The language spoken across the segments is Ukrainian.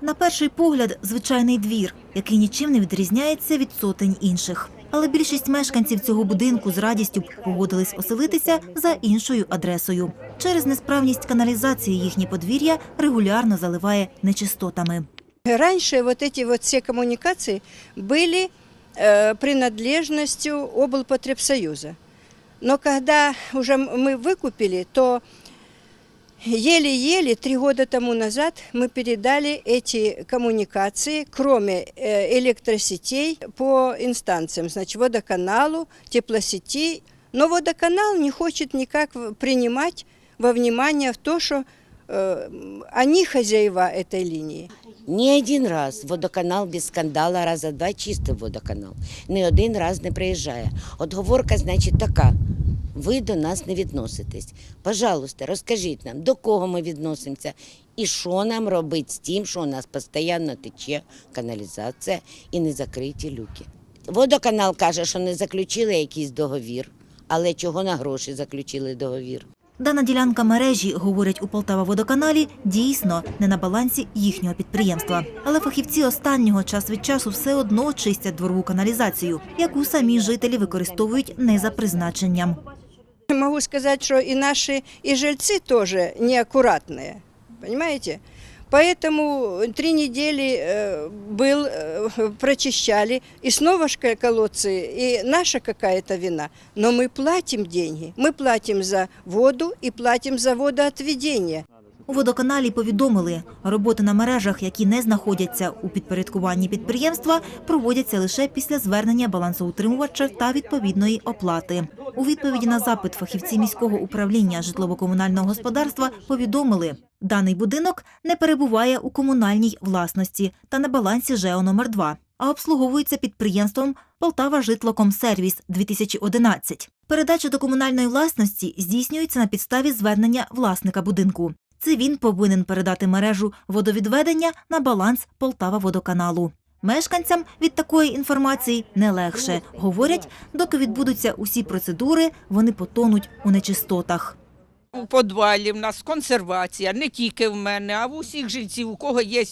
На перший погляд, звичайний двір, який нічим не відрізняється від сотень інших. Але більшість мешканців цього будинку з радістю погодились оселитися за іншою адресою. Через несправність каналізації їхнє подвір'я регулярно заливає нечистотами. Раньше вот эти вот все коммуникации были э, принадлежностью облпотребсоюза. Но когда уже мы выкупили, то еле-еле три года тому назад мы передали эти коммуникации, кроме э, электросетей, по инстанциям, значит, водоканалу, теплосети. Но водоканал не хочет никак в- принимать во внимание в то, что э, они хозяева этой линии. Ні один раз водоканал без скандала, раза два чистив водоканал. Ні один раз не приїжджає. Отговорка, значить, така. Ви до нас не відноситесь. Пожалуйста, розкажіть нам, до кого ми відносимося і що нам робити з тим, що у нас постійно тече каналізація і не закриті люки. Водоканал каже, що не заключили якийсь договір, але чого на гроші заключили договір? Дана ділянка мережі, говорять у Полтава водоканалі, дійсно не на балансі їхнього підприємства. Але фахівці останнього час від часу все одно чистять дворову каналізацію, яку самі жителі використовують не за призначенням. Могу сказать, что и наши и жильцы тоже неаккуратные, понимаете? Поэтому три недели э, был, э, прочищали, и снова ж ка- колодцы, и наша какая-то вина. Но мы платим деньги, мы платим за воду и платим за водоотведение. У водоканалі повідомили, роботи на мережах, які не знаходяться у підпорядкуванні підприємства, проводяться лише після звернення балансоутримувача та відповідної оплати. У відповіді на запит фахівці міського управління житлово-комунального господарства повідомили, даний будинок не перебуває у комунальній власності та на балансі ЖЕО номер 2 а обслуговується підприємством Полтава Житлокомсервіс 2011. Передача до комунальної власності здійснюється на підставі звернення власника будинку. Це він повинен передати мережу водовідведення на баланс Полтава водоканалу. Мешканцям від такої інформації не легше. Говорять, доки відбудуться усі процедури, вони потонуть у нечистотах. У подвалі в нас консервація, не тільки в мене, а в усіх жильців, у кого є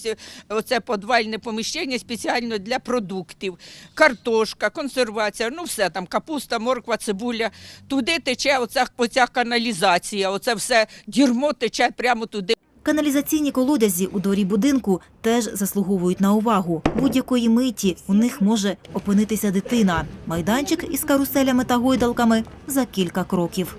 оце подвальне поміщення спеціально для продуктів. Картошка, консервація, ну все там, капуста, морква, цибуля. Туди тече оця, оця каналізація, оце все дірмо тече прямо туди. Каналізаційні колодязі у дворі будинку теж заслуговують на увагу. Будь-якої миті у них може опинитися дитина. Майданчик із каруселями та гойдалками за кілька кроків.